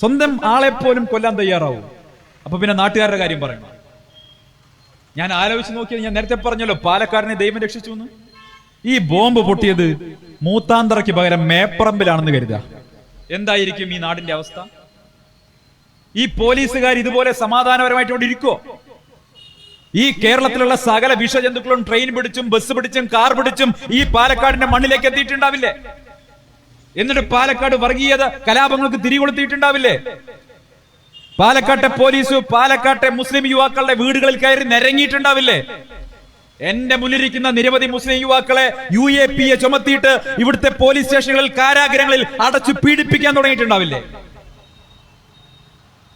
സ്വന്തം ആളെ പോലും കൊല്ലാൻ തയ്യാറാവും. അപ്പൊ പിന്നെ നാട്ടുകാരുടെ കാര്യം പറയണം. ഞാൻ ആലോചിച്ച് നോക്കിയത് ഞാൻ നേരത്തെ പറഞ്ഞല്ലോ പാലക്കാടിനെ ദൈവം രക്ഷിച്ചു എന്ന്. ഈ ബോംബ് പൊട്ടിയത് മൂത്താന്തറയ്ക്ക് പകരം മേപ്പറമ്പിലാണെന്ന് കരുതുക. എന്തായിരിക്കും ഈ നാടിന്റെ അവസ്ഥ? ഈ പോലീസുകാർ ഇതുപോലെ സമാധാനപരമായിട്ട് ഇവിടെ ഇരിക്കോ ഈ കേരളത്തിലുള്ള സകല വിഷജന്തുക്കളും ട്രെയിൻ പിടിച്ചും ബസ് പിടിച്ചും കാർ പിടിച്ചും ഈ പാലക്കാടിന്റെ മണ്ണിലേക്ക് എത്തിയിട്ടുണ്ടാവില്ലേ? എന്നിട്ട് പാലക്കാട് വർഗീയത കലാപങ്ങൾക്ക് തിരികൊളുത്തിയിട്ടുണ്ടാവില്ലേ? പാലക്കാട്ടെ പോലീസ് പാലക്കാട്ടെ മുസ്ലിം യുവാക്കളുടെ വീടുകളിൽ കയറി നിരങ്ങിയിട്ടുണ്ടാവില്ലേ? എന്റെ മുന്നിലിരിക്കുന്ന നിരവധി മുസ്ലിം യുവാക്കളെ യു എ പി എ ചുമത്തിയിട്ട് ഇവിടുത്തെ പോലീസ് സ്റ്റേഷനുകളിൽ കാരാഗ്രഹങ്ങളിൽ അടച്ചു പീഡിപ്പിക്കാൻ തുടങ്ങിയിട്ടുണ്ടാവില്ലേ?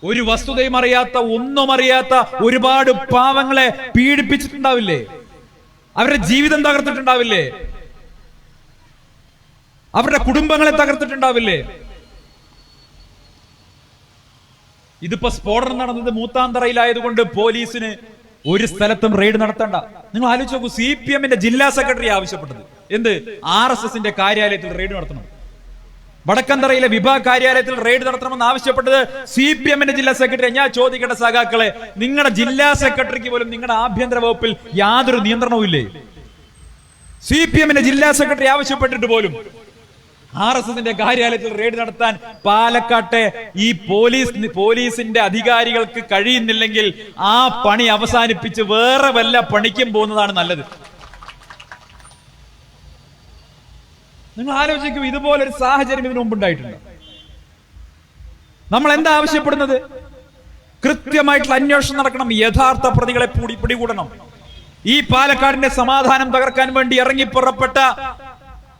ഒരു വസ്തുതയും അറിയാത്ത ഒന്നും അറിയാത്ത ഒരുപാട് പാവങ്ങളെ പീഡിപ്പിച്ചിട്ടുണ്ടാവില്ലേ? അവരുടെ ജീവിതം തകർത്തിട്ടുണ്ടാവില്ലേ? അവരുടെ കുടുംബങ്ങളെ തകർത്തിട്ടുണ്ടാവില്ലേ? ഇതിപ്പോ സ്ഫോടനം നടന്നത് മൂത്താന്തറയിലായതുകൊണ്ട് പോലീസിന് ഒരു സ്ഥലത്തും റെയ്ഡ് നടത്തണ്ട. നിങ്ങൾ ആലോചിച്ച് നോക്കൂ സി പി എമ്മിന്റെ ജില്ലാ സെക്രട്ടറി ആവശ്യപ്പെട്ടത്. എന്ത്? ആർ എസ് എസിന്റെ കാര്യാലയത്തിൽ റെയ്ഡ് നടത്തണം. വടക്കന്തറയിലെ വിഭാഗ കാര്യാലയത്തിൽ റെയ്ഡ് നടത്തണമെന്ന് ആവശ്യപ്പെട്ടത് സി പി എമ്മിന്റെ ജില്ലാ സെക്രട്ടറി ഞാൻ ചോദിക്കട്ടെ സഖാക്കളെ നിങ്ങളുടെ ജില്ലാ സെക്രട്ടറിക്ക് പോലും നിങ്ങളുടെ ആഭ്യന്തര വകുപ്പിൽ യാതൊരു നിയന്ത്രണവും ഇല്ലേ സി പി എമ്മിന്റെ ജില്ലാ സെക്രട്ടറി ആവശ്യപ്പെട്ടിട്ട് പോലും ആർ എസ് എസിന്റെ കാര്യാലയത്തിൽ റെയ്ഡ് നടത്താൻ പാലക്കാട്ടെ ഈ പോലീസ് പോലീസിന്റെ അധികാരികൾക്ക് കഴിയുന്നില്ലെങ്കിൽ ആ പണി അവസാനിപ്പിച്ച് വേറെ വല്ല പണിക്കും പോകുന്നതാണ് നല്ലത്. നിങ്ങൾ ആലോചിക്കും ഇതുപോലൊരു സാഹചര്യം ഇതിനു മുമ്പുണ്ടായിട്ടുണ്ട് നമ്മൾ എന്താ ആവശ്യപ്പെടുന്നത്? കൃത്യമായിട്ടുള്ള അന്വേഷണം നടക്കണം യഥാർത്ഥ പ്രതികളെ പൂടി പിടികൂടണം. ഈ പാലക്കാടിന്റെ സമാധാനം തകർക്കാൻ വേണ്ടി ഇറങ്ങി പുറപ്പെട്ട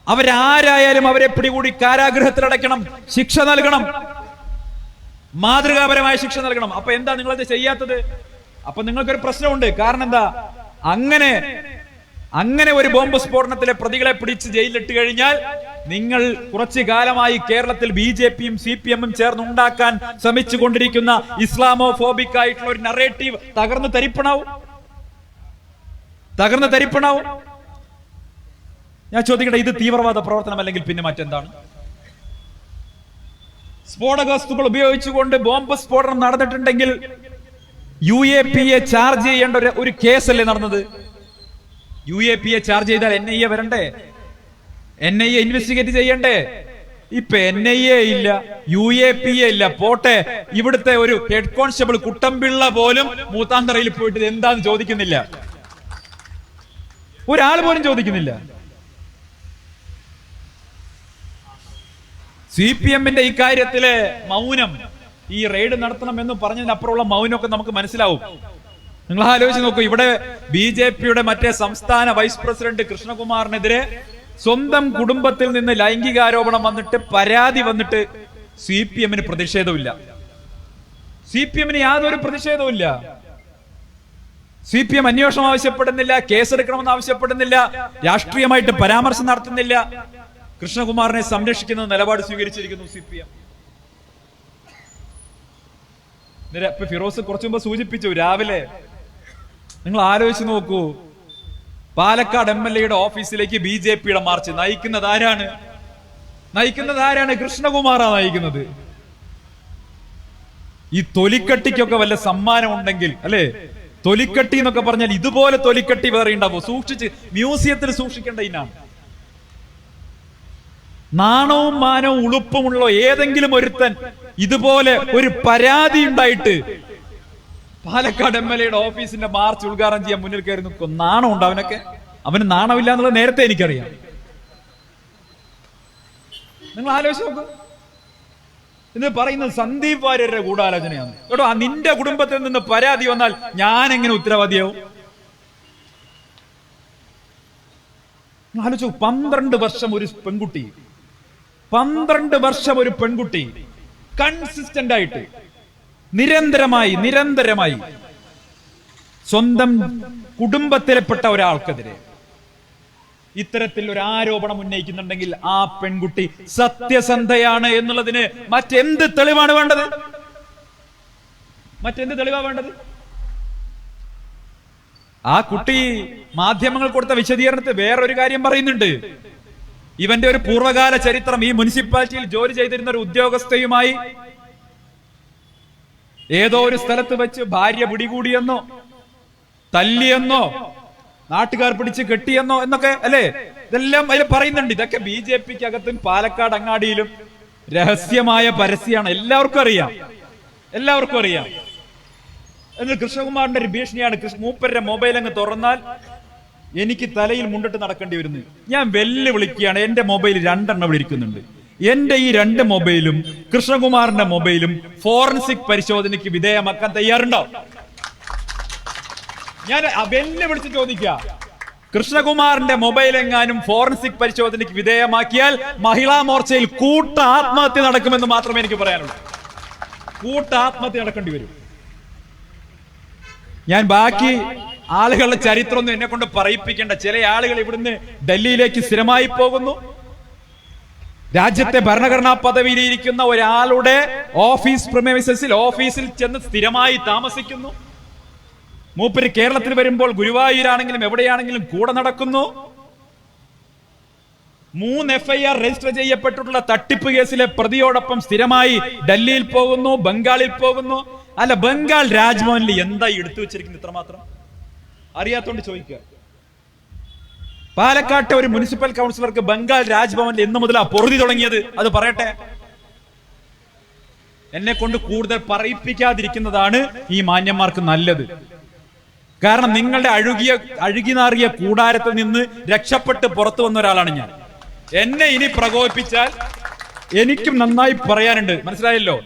അവരാരായാലും അവരെ പിടികൂടി കാരാഗൃഹത്തിലടയ്ക്കണം ശിക്ഷ നൽകണം. മാതൃകാപരമായ ശിക്ഷ നൽകണം. അപ്പൊ എന്താ നിങ്ങളത് ചെയ്യാത്തത്? അപ്പൊ നിങ്ങൾക്കൊരു പ്രശ്നമുണ്ട്. കാരണം എന്താ? അങ്ങനെ അങ്ങനെ ഒരു ബോംബ് സ്ഫോടനത്തിലെ പ്രതികളെ പിടിച്ച് ജയിലിലിട്ട് കഴിഞ്ഞാൽ നിങ്ങൾ കുറച്ചു കാലമായി കേരളത്തിൽ ബി ജെ പിയും സി പി എമ്മും ചേർന്ന് ഉണ്ടാക്കാൻ ശ്രമിച്ചു കൊണ്ടിരിക്കുന്ന ഇസ്ലാമോ ഫോബിക് ആയിട്ടുള്ള ഒരു നറേറ്റീവ് തകർന്നു തരിപ്പണാവും. തകർന്നു തരിപ്പണാവും. ഞാൻ ചോദിക്കട്ടെ ഇത് തീവ്രവാദ പ്രവർത്തനം അല്ലെങ്കിൽ പിന്നെ മറ്റെന്താണ്? സ്ഫോടക വസ്തുക്കൾ ഉപയോഗിച്ചുകൊണ്ട് ബോംബ് സ്ഫോടനം നടന്നിട്ടുണ്ടെങ്കിൽ U A P A charge ചെയ്യേണ്ട ഒരു ഒരു കേസല്ലേ നടന്നത്? U A P A charge ചെയ്താൽ എൻ ഐ എ വരണ്ടേ? എൻ ഐ എ ഇൻവെസ്റ്റിഗേറ്റ് ചെയ്യണ്ടേ? ഇപ്പൊ എൻ ഐ എ ഇല്ല യു എ പി എ ഇല്ല പോട്ടെ. ഇവിടുത്തെ ഒരു ഹെഡ് കോൺസ്റ്റബിൾ കുട്ടമ്പിള്ള പോലും മൂത്താന്തറയിൽ പോയിട്ട് എന്താന്ന് ചോദിക്കുന്നില്ല. ഒരാൾ പോലും ചോദിക്കുന്നില്ല. സി പി എമ്മിന്റെ ഇക്കാര്യത്തിൽ മൗനം. ഈ റെയ്ഡ് നടത്തണം എന്ന് പറഞ്ഞതിനപ്പുറമുള്ള മൗനമൊക്കെ നമുക്ക് മനസ്സിലാവും. നിങ്ങൾ ആലോചിച്ച് നോക്കൂ ഇവിടെ ബി ജെ പിയുടെ മറ്റേ സംസ്ഥാന വൈസ് പ്രസിഡന്റ് കൃഷ്ണകുമാറിനെതിരെ സ്വന്തം കുടുംബത്തിൽ നിന്ന് ലൈംഗികാരോപണം വന്നിട്ട് പരാതി വന്നിട്ട് സി പി എമ്മിന് പ്രതിഷേധമില്ല. സി പി എമ്മിന് യാതൊരു പ്രതിഷേധവുമില്ല. സി പി എം അന്വേഷണം ആവശ്യപ്പെടുന്നില്ല കേസെടുക്കണമെന്ന് ആവശ്യപ്പെടുന്നില്ല രാഷ്ട്രീയമായിട്ട് പരാമർശം നടത്തുന്നില്ല. കൃഷ്ണകുമാറിനെ സംരക്ഷിക്കുന്ന നിലപാട് സ്വീകരിച്ചിരിക്കുന്നു സി പി എം. ഇപ്പൊ ഫിറോസ് കുറച്ചു മുമ്പ് സൂചിപ്പിച്ചു രാവിലെ നിങ്ങൾ ആലോചിച്ച് നോക്കൂ പാലക്കാട് എം എൽ എയുടെ ഓഫീസിലേക്ക് ബി ജെ പിയുടെ മാർച്ച്. നയിക്കുന്നത് ആരാണ്? നയിക്കുന്നത് ആരാണ്? കൃഷ്ണകുമാറാ നയിക്കുന്നത്. ഈ തൊലിക്കട്ടിക്കൊക്കെ വല്ല സമ്മാനം ഉണ്ടെങ്കിൽ അല്ലെ? തൊലിക്കട്ടി എന്നൊക്കെ പറഞ്ഞാൽ ഇതുപോലെ തൊലിക്കട്ടി വേറെ ഉണ്ടാവോ? സൂക്ഷിച്ച് മ്യൂസിയത്തിൽ സൂക്ഷിക്കേണ്ട ഇനാണ്. നാണവും മാനവും ഉളുപ്പുമുള്ള ഏതെങ്കിലും ഒരുത്തൻ ഇതുപോലെ ഒരു പരാതി ഉണ്ടായിട്ട് പാലക്കാട് എം എൽ എയുടെ ഓഫീസിന്റെ മാർച്ച് ഉദ്ഘാടനം ചെയ്യാൻ മുന്നിൽ കയറി നിൽക്കും നാണം ഉണ്ട് അവനൊക്കെ? അവന് നാണമില്ല എന്നുള്ളത് നേരത്തെ എനിക്കറിയാം. നിങ്ങൾ ആലോചിച്ച് നോക്കൂ. എന്ന് പറയുന്നത് സന്ദീപ് വാര്യരുടെ ഗൂഢാലോചനയാണ്. കേട്ടോ ആ നിന്റെ കുടുംബത്തിൽ നിന്ന് പരാതി വന്നാൽ ഞാൻ എങ്ങനെ ഉത്തരവാദിയാവും ആലോചിച്ചു പന്ത്രണ്ട് വർഷം ഒരു പെൺകുട്ടി പന്ത്രണ്ട് വർഷം ഒരു പെൺകുട്ടി കൺസിസ്റ്റന്റ് ആയിട്ട് നിരന്തരമായി നിരന്തരമായി സ്വന്തം കുടുംബത്തിൽപ്പെട്ട ഒരാൾക്കെതിരെ ഇത്തരത്തിൽ ഒരു ആരോപണം ഉന്നയിക്കുന്നുണ്ടെങ്കിൽ ആ പെൺകുട്ടി സത്യസന്ധയാണ് എന്നുള്ളതിന് മറ്റെന്ത് തെളിവാണ് വേണ്ടത്? മറ്റെന്ത് തെളിവാ വേണ്ടത്? ആ കുട്ടി മാധ്യമങ്ങൾ കൊടുത്ത വിശദീകരണത്തിൽ വേറൊരു കാര്യം പറയുന്നുണ്ട്. ഇവന്റെ ഒരു പൂർവകാല ചരിത്രം ഈ മുനിസിപ്പാലിറ്റിയിൽ ജോലി ചെയ്തിരുന്ന ഒരു ഉദ്യോഗസ്ഥയുമായി ഏതോ ഒരു സ്ഥലത്ത് വെച്ച് ഭാര്യ പിടികൂടിയെന്നോ തല്ലിയെന്നോ നാട്ടുകാർ പിടിച്ച് കെട്ടിയെന്നോ എന്നൊക്കെ അല്ലേ? ഇതെല്ലാം അതിൽ പറയുന്നുണ്ട്. ഇതൊക്കെ ബി ജെ പിക്ക് അകത്തും പാലക്കാട് അങ്ങാടിയിലും രഹസ്യമായ പരസ്യമാണ് എല്ലാവർക്കും അറിയാം. എല്ലാവർക്കും അറിയാം. എന്നാൽ കൃഷ്ണകുമാറിന്റെ ഒരു ഭീഷണിയാണ് മൂപ്പരുടെ മൊബൈൽ അങ്ങ് തുറന്നാൽ എനിക്ക് തലയിൽ മുണ്ടിട്ട് നടക്കേണ്ടി വരുന്നു. ഞാൻ വെല്ലുവിളിക്കുകയാണ്. എന്റെ മൊബൈൽ രണ്ടെണ്ണം വിളിക്കുന്നുണ്ട് എന്റെ ഈ രണ്ട് മൊബൈലും കൃഷ്ണകുമാറിന്റെ മൊബൈലും ഫോറൻസിക് പരിശോധനയ്ക്ക് വിധേയമാക്കാൻ തയ്യാറുണ്ടോ? ഞാൻ വെല്ലുവിളിച്ച് ചോദിക്കുക. കൃഷ്ണകുമാറിന്റെ മൊബൈൽ എങ്ങാനും ഫോറൻസിക് പരിശോധനയ്ക്ക് വിധേയമാക്കിയാൽ മഹിളാ മോർച്ചയിൽ കൂട്ട ആത്മഹത്യ നടക്കുമെന്ന് മാത്രമേ എനിക്ക് പറയാനുള്ളൂ. കൂട്ട ആത്മഹത്യ നടക്കേണ്ടി വരും. ഞാൻ ബാക്കി ആളുകളുടെ ചരിത്രമൊന്നും എന്നെ കൊണ്ട് പറയിപ്പിക്കേണ്ട. ചില ആളുകൾ ഇവിടുന്ന് ഡൽഹിയിലേക്ക് സ്ഥിരമായി പോകുന്നു. രാജ്യത്തെ ഭരണഘടനാ പദവിയിലിരിക്കുന്ന ഒരാളുടെ ഓഫീസ് പ്രമേസസിൽ ഓഫീസിൽ ചെന്ന് സ്ഥിരമായി താമസിക്കുന്നു. മൂപ്പര് കേരളത്തിൽ വരുമ്പോൾ ഗുരുവായൂരാണെങ്കിലും എവിടെയാണെങ്കിലും കൂടെ നടക്കുന്നു. മൂന്ന് എഫ്ഐആർ രജിസ്റ്റർ ചെയ്യപ്പെട്ടിട്ടുള്ള തട്ടിപ്പ് കേസിലെ പ്രതിയോടൊപ്പം സ്ഥിരമായി ഡൽഹിയിൽ പോകുന്നു ബംഗാളിൽ പോകുന്നു. അല്ല ബംഗാൾ രാജ്ഭവനിൽ എന്താ എടുത്തു വെച്ചിരിക്കുന്നത് ഇത്രമാത്രം? അറിയാത്തോണ്ട് ചോദിക്കുക. പാലക്കാട്ടെ ഒരു മുനിസിപ്പൽ കൗൺസിലർക്ക് ബംഗാൾ രാജ്ഭവനിൽ എന്ന് മുതലാ പൊറുതി തുടങ്ങിയത്? അത് പറയട്ടെ. എന്നെ കൊണ്ട് കൂടുതൽ പറയിപ്പിക്കാതിരിക്കുന്നതാണ് ഈ മാന്യന്മാർക്ക് നല്ലത്. കാരണം നിങ്ങളുടെ അഴുകിയ അഴുകിനാറിയ കൂടാരത്തിൽ നിന്ന് രക്ഷപ്പെട്ട് പുറത്തു വന്ന ഒരാളാണ് ഞാൻ. എന്നെ ഇനി പ്രകോപിപ്പിച്ചാൽ എനിക്കും നന്നായി പറയാനുണ്ട്. മനസ്സിലായല്ലോ?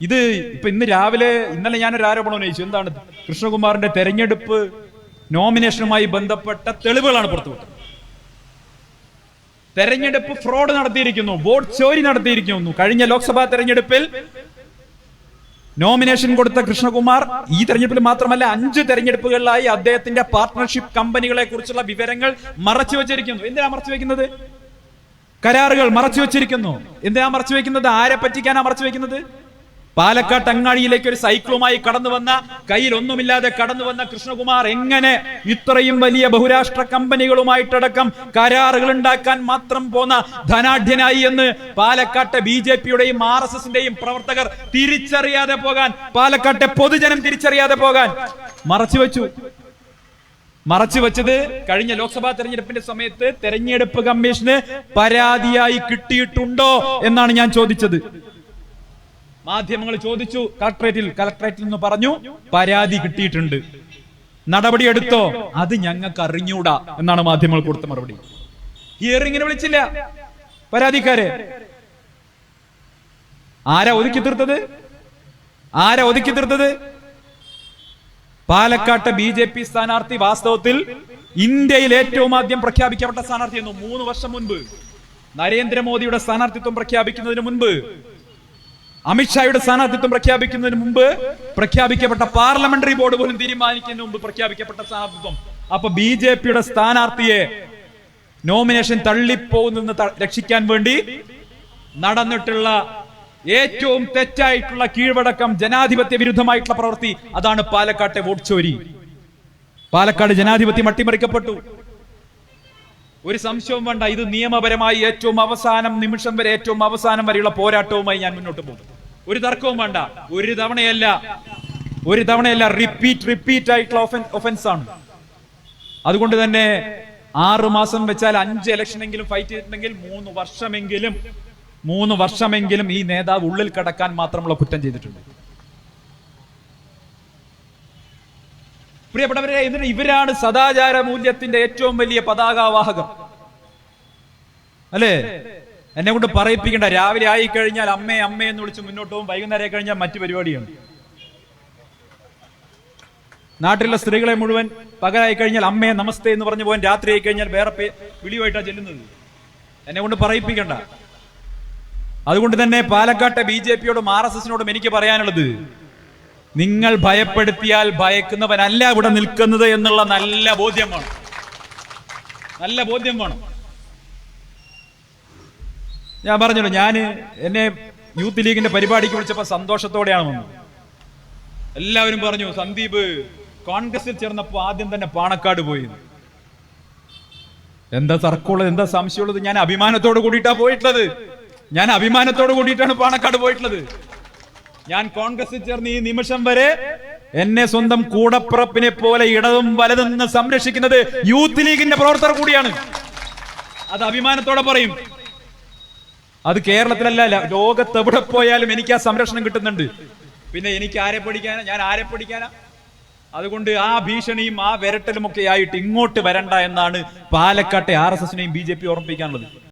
ഇത് ഇപ്പൊ ഇന്ന് രാവിലെ ഇന്നലെ ഞാനൊരു ആരോപണം ഉന്നയിച്ചു. എന്താണ് കൃഷ്ണകുമാറിന്റെ തെരഞ്ഞെടുപ്പ് നോമിനേഷനുമായി ബന്ധപ്പെട്ട തെളിവുകളാണ് പുറത്തുവിട്ടത് തെരഞ്ഞെടുപ്പ് ഫ്രോഡ് നടത്തിയിരിക്കുന്നു വോട്ട് ചോരി നടത്തിയിരിക്കുന്നു. കഴിഞ്ഞ ലോക്സഭാ തെരഞ്ഞെടുപ്പിൽ നോമിനേഷൻ കൊടുത്ത കൃഷ്ണകുമാർ ഈ തെരഞ്ഞെടുപ്പിൽ മാത്രമല്ല അഞ്ച് തെരഞ്ഞെടുപ്പുകളിലായി അദ്ദേഹത്തിന്റെ പാർട്ട്ണർഷിപ്പ് കമ്പനികളെ കുറിച്ചുള്ള വിവരങ്ങൾ മറച്ചു വെച്ചിരിക്കുന്നു. എന്തിനാ മറച്ചു വെക്കുന്നത് കരാറുകൾ മറച്ചു വെച്ചിരിക്കുന്നു. എന്തിനാ മറച്ചു വെക്കുന്നത് ആരെ പറ്റിക്കാനാ മറച്ചു വെക്കുന്നത് പാലക്കാട്ട് അങ്ങാടിയിലേക്ക് ഒരു സൈക്കിളുമായി കടന്നു വന്ന കയ്യിൽ ഒന്നുമില്ലാതെ കടന്നു വന്ന കൃഷ്ണകുമാർ എങ്ങനെ ഇത്രയും വലിയ ബഹുരാഷ്ട്ര കമ്പനികളുമായിട്ടടക്കം കരാറുകൾ ഉണ്ടാക്കാൻ മാത്രം പോന്ന ധനാഢ്യനായി എന്ന് പാലക്കാട്ടെ ബി ജെ പിയുടെയും ആർ എസ് എസിന്റെയും പ്രവർത്തകർ തിരിച്ചറിയാതെ പോകാൻ പാലക്കാട്ടെ പൊതുജനം തിരിച്ചറിയാതെ പോകാൻ മറച്ചു വെച്ചു. മറച്ചു വെച്ചത് കഴിഞ്ഞ ലോക്സഭാ തെരഞ്ഞെടുപ്പിന്റെ സമയത്ത് തെരഞ്ഞെടുപ്പ് കമ്മീഷന് പരാതിയായി കിട്ടിയിട്ടുണ്ടോ എന്നാണ് ഞാൻ ചോദിച്ചത്. മാധ്യമങ്ങൾ ചോദിച്ചു കളക്ടറേറ്റിൽ കളക്ടറേറ്റിൽ നിന്ന് പറഞ്ഞു പരാതി കിട്ടിയിട്ടുണ്ട്. നടപടി എടുത്തോ? അത് ഞങ്ങൾക്ക് അറിഞ്ഞൂടാ എന്നാണ് മാധ്യമങ്ങൾ കൊടുത്ത മറുപടി. ഹിയറിംഗിന് വിളിച്ചില്ല. പരാതിക്കാരെ. ആരാ ഒതുക്കി തീർത്തത്? ആരാ ഒതുക്കി തീർത്തത്? പാലക്കാട്ടെ ബി ജെ പി സ്ഥാനാർത്ഥി വാസ്തവത്തിൽ ഇന്ത്യയിൽ ഏറ്റവും ആദ്യം പ്രഖ്യാപിക്കപ്പെട്ട സ്ഥാനാർത്ഥിയായിരുന്നു മൂന്ന് വർഷം മുൻപ് നരേന്ദ്രമോദിയുടെ സ്ഥാനാർത്ഥിത്വം പ്രഖ്യാപിക്കുന്നതിന് മുൻപ് അമിത്ഷായുടെ സ്ഥാനാർത്ഥിത്വം പ്രഖ്യാപിക്കുന്നതിന് മുമ്പ് പ്രഖ്യാപിക്കപ്പെട്ട പാർലമെന്ററി ബോർഡ് പോലും തീരുമാനിക്കുന്നതിന് മുമ്പ് പ്രഖ്യാപിക്കപ്പെട്ട സ്ഥാനാർത്ഥിത്വം. അപ്പൊ ബി ജെ പിയുടെ സ്ഥാനാർത്ഥിയെ നോമിനേഷൻ തള്ളിപ്പോകുന്നെന്ന് രക്ഷിക്കാൻ വേണ്ടി നടന്നിട്ടുള്ള ഏറ്റവും തെറ്റായിട്ടുള്ള കീഴ്വടക്കം ജനാധിപത്യ വിരുദ്ധമായിട്ടുള്ള പ്രവൃത്തി അതാണ് പാലക്കാട്ടെ വോട്ട് ചോരി. പാലക്കാട് ജനാധിപത്യം അട്ടിമറിക്കപ്പെട്ടു. ഒരു സംശയവും വേണ്ട. ഇത് നിയമപരമായി ഏറ്റവും അവസാനം നിമിഷം വരെ ഏറ്റവും അവസാനം വരെയുള്ള പോരാട്ടവുമായി ഞാൻ മുന്നോട്ട് പോകും. ഒരു തർക്കവും വേണ്ട. ഒരു തവണയല്ല. ഒരു തവണയല്ല. റിപ്പീറ്റ് റിപ്പീറ്റ് ആയിട്ടുള്ള ഒഫൻസ് ആണ്. അതുകൊണ്ട് തന്നെ ആറ് മാസം വെച്ചാൽ അഞ്ച് ഇലക്ഷൻ എങ്കിലും ഫൈറ്റ് ചെയ്തിട്ടുണ്ടെങ്കിൽ മൂന്ന് വർഷമെങ്കിലും മൂന്ന് വർഷമെങ്കിലും ഈ നേതാവ് ഉള്ളിൽ കടക്കാൻ മാത്രമുള്ള കുറ്റം ചെയ്തിട്ടുണ്ട്. പ്രിയപ്പെട്ടവരെ ഇതിന് ഇവരാണ് സദാചാര മൂല്യത്തിന്റെ ഏറ്റവും വലിയ പതാകാവാഹകർ അല്ലേ? എന്നെ കൊണ്ട് പറയിപ്പിക്കണ്ട. രാവിലെ ആയി കഴിഞ്ഞാൽ അമ്മേ അമ്മേ എന്ന് വിളിച്ച് മുന്നോട്ട് പോകും. വൈകുന്നേരം ആയി കഴിഞ്ഞാൽ മറ്റു പരിപാടിയാണ്. നാട്ടിലെ സ്ത്രീകളെ മുഴുവൻ പകലായി കഴിഞ്ഞാൽ അമ്മയെ നമസ്തേ എന്ന് പറഞ്ഞു പോകാൻ രാത്രി ആയി കഴിഞ്ഞാൽ വേറെ വിളിയുമായിട്ടാണ് ചെല്ലുന്നത്. എന്നെ കൊണ്ട് പറയിപ്പിക്കണ്ട. അതുകൊണ്ട് തന്നെ പാലക്കാട്ടെ ബി ജെ പിയോടും ആർ എസ് എസിനോടും എനിക്ക് പറയാനുള്ളത് നിങ്ങൾ ഭയപ്പെടുത്തിയാൽ ഭയക്കുന്നവനല്ല ഇവിടെ നിൽക്കുന്നത് എന്നുള്ള നല്ല ബോധ്യം വേണം. നല്ല ബോധ്യം വേണം. ഞാൻ പറഞ്ഞല്ലോ ഞാൻ എന്നെ യൂത്ത് ലീഗിന്റെ പരിപാടിക്ക് വിളിച്ചപ്പോ സന്തോഷത്തോടെയാണ് വന്നത്. എല്ലാവരും പറഞ്ഞു സന്ദീപ് കോൺഗ്രസിൽ ചേർന്നപ്പോ ആദ്യം തന്നെ പാണക്കാട് പോയി എന്ന്." എന്താ തർക്കമുള്ളത്? എന്താ സംശയമുള്ളത്? ഞാൻ അഭിമാനത്തോട് കൂടിയിട്ടാണ് പോയിട്ടുള്ളത്. ഞാൻ അഭിമാനത്തോട് കൂടിയിട്ടാണ് പാണക്കാട് പോയിട്ടുള്ളത്. ഞാൻ കോൺഗ്രസിൽ ചേർന്ന് ഈ നിമിഷം വരെ എന്നെ സ്വന്തം കൂടപ്പിറപ്പിനെ പോലെ ഇടതും വലതും സംരക്ഷിക്കുന്നത് യൂത്ത് ലീഗിന്റെ പ്രവർത്തകർ കൂടിയാണ്. അത് അഭിമാനത്തോടെ പറയും. അത് കേരളത്തിലല്ല ലോകത്തെവിടെ പോയാലും എനിക്ക് ആ സംരക്ഷണം കിട്ടുന്നുണ്ട്. പിന്നെ എനിക്ക് ആരെ പഠിക്കാനാ ഞാൻ ആരെ പഠിക്കാനാ അതുകൊണ്ട് ആ ഭീഷണിയും ആ വിരട്ടലും ഒക്കെ ആയിട്ട് ഇങ്ങോട്ട് വരണ്ട എന്നാണ് പാലക്കാട്ടെ ആർ എസ് എസിനെയും ബി ജെ പി ഓർമ്മിപ്പിക്കാനുള്ളത്.